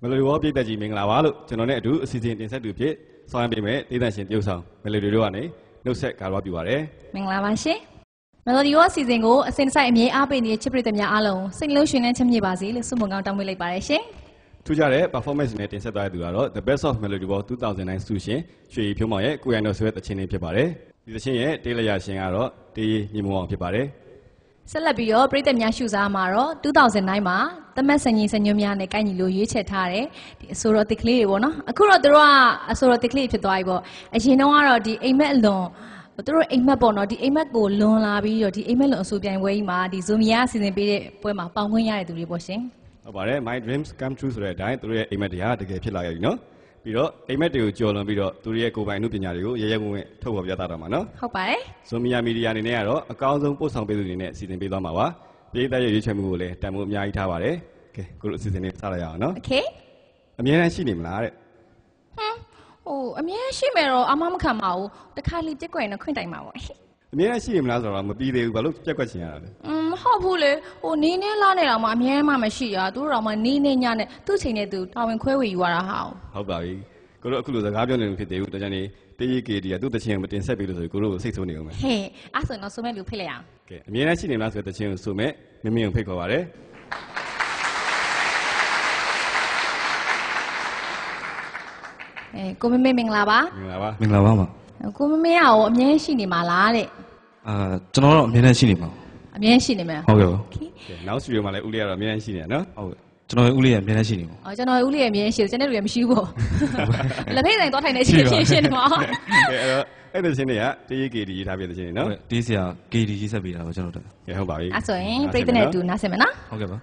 မယ်လိုဒီဘောပြည်သက်ကြီးမင်္ဂလာပါလို့ကျွန်တော်နဲ့အတူအစီအစဉ်တင်ဆက်သူဖြစ်ဆောင်ရွက်ပေးမယ်ဒေသရှင်တရုတ်ဆောင်မယ်လိုဒီတို့ကနေနှုတ်ဆက်ကာရပြပါရယ်မင်္ဂလာပါရှင်မယ်လိုဒီရောအစီအစဉ်ကိုအစဉ်တစိုက်အမြဲအားပေးနေတဲ့ချစ်ပရိသတ်များအားလုံးစိတ်နှလုံးရှင်လန်းချမ်းမြေ့ပါစေလို့ဆုမွန်ကောင်းတောင်းပေးလိုက်ပါတယ်ရှင်ထူးခြားတဲ့ performance နဲ့တင်ဆက်သွားတဲ့သူကတော့ The Best of Melody Ball 2009ဆုရှင်ရွှေဖြိုးမောင်ရဲ့ကိုရန်တော်ဆွဲသချင်းလေးဖြစ်ပါတယ်ဒီသချင်းရဲ့တေးလျာရှင်ကတော့တေးညီမအောင်ဖြစ်ပါတယ် ဆက်လက်ပြီးတော့ပရိသတ်များရှုစားမှာတော့2009မှာသမတ်စံကြီးစံညွှန်းများနဲ့ကိုက်ညီလို့ရွေးချယ်ထားတယ်ဒီအဆိုတော်တစ်ကလေးတွေပေါ့နော်အခုတော့တို့ကအဆိုတော်တစ်ကလေးဖြစ်သွားပြီပေါ့အရင်တော့ကတော့ဒီအိမ်မက်အလွန်သူတို့အိမ်မက်ပေါ့နော်ဒီအိမ်မက်ကိုလွန်လာပြီးတော့ဒီအိမ်မက်လွန်အဆိုပြိုင်ပွဲကြီးမှာဒီဇိုမီယာစီစဉ်ပေးတဲ့ပွဲမှာပေါင်ခွင့်ရတဲ့သူတွေပေါ့ရှင်ဟုတ်ပါတယ် My dreams come true ဆိုတဲ့အတိုင်းသူတို့ရဲ့အိမ်မက်တရားတကယ်ဖြစ်လာခဲ့ပြီနော် ပြီးတော့အိမ်မက်တွေကိုကြော်လွန်ပြီးတော့သူတို့ရဲ့ကိုယ်ပိုင်အမှုပညာတွေကိုရဲရဲဝံ့ဝံ့ထုတ်ဖော်ပြသတော့မှာနော် ဟုတ်ပါတယ် ဇိုမီယာမီဒီယာအနေနဲ့ကတော့အကောင်းဆုံးပို့ဆောင်ပေးသူတွေနဲ့စီစဉ်ပေးသွားမှာပါပြည်သက်ရဲ့ရွေးချယ်မှုကိုလည်းတန်ဖိုးအများကြီးထားပါတယ်ကဲကိုတို့အစီအစဉ်လေးစလိုက်ရအောင်နော် โอเค အများအားရှိနေမလားတဲ့ ဟမ်ဟိုအမြဲရှိမယ်တော့အမမခံပါဘူးတခါလေပြက်ကွယ်နဲ့ခွင့်တိုင်ပါပေါ့ အများအားရှိနေမလားဆိုတော့မပြီးသေးဘူးဘာလို့ပြက်ကွက်ချင်ရတာလဲอืมမဟုတ်ဘူးလေဟိုနေနေလာနေတော့မှအမြဲမှမရှိရသူတို့တော့မှနေနေညနဲ့သူ့ချိန်နဲ့သူတာဝန်ခွဲဝေယူရတာဟာဟုတ်ပါပြီကိုတို့အခုလိုစကားပြောနေလို့ဖြစ်သေးဘူးတကြနေတေးရီကေဒီကသူ့တချင်းကိုမတင်ဆက်ပေးလို့ဆိုပြီးကိုတို့ကိုစိတ်ဆိုးနေအောင်မယ်ဟဲ့အဲ့ဆိုရင်တော့ဆိုမဲ့လူဖိတ်လိုက်အောင်ကဲအများအားရှိနေမလားဆိုတဲ့တချင်းကိုဆိုမဲ့မင်းမင်းကိုဖိတ်ခေါ်ပါတယ်အဲကိုမမေမင်္ဂလာပါမင်္ဂလာပါမင်္ဂလာပါမ ကိုမမေကရောအမြဲရှိနေမှာလားတဲ့အာကျွန်တော်တော့အမြဲတမ်းရှိနေမှာအမြဲရှိနေမှာဟုတ်ကဲ့ပါနောက်စီရီမှာလည်းဦးလေးကတော့အမြဲတမ်းရှိနေရနော်ဟုတ်ကျွန်တော်ဦးလေးရအမြဲတမ်းရှိနေမှာအော်ကျွန်တော်ဦးလေးရအမြဲရှိတယ်ကျန်တဲ့လူရမရှိဘူးပေါ့လက်ထိတ်ဆိုင်သွားထိုင်နေရှိရှင်းရှင်းနေမှာအဲ့တော့အဲ့ဒီရှင်တွေက TKD ရေးထားပြတဲ့ရှင်တွေနော်ဒီဆရာ KD ရေးဆက်ပေးတာပါကျွန်တော်တို့ဟုတ်ပါပြီအဲ့ဆိုရင်ပြည်သက်နဲ့အတူနားဆင်မယ်နော်ဟုတ်ကဲ့ပါ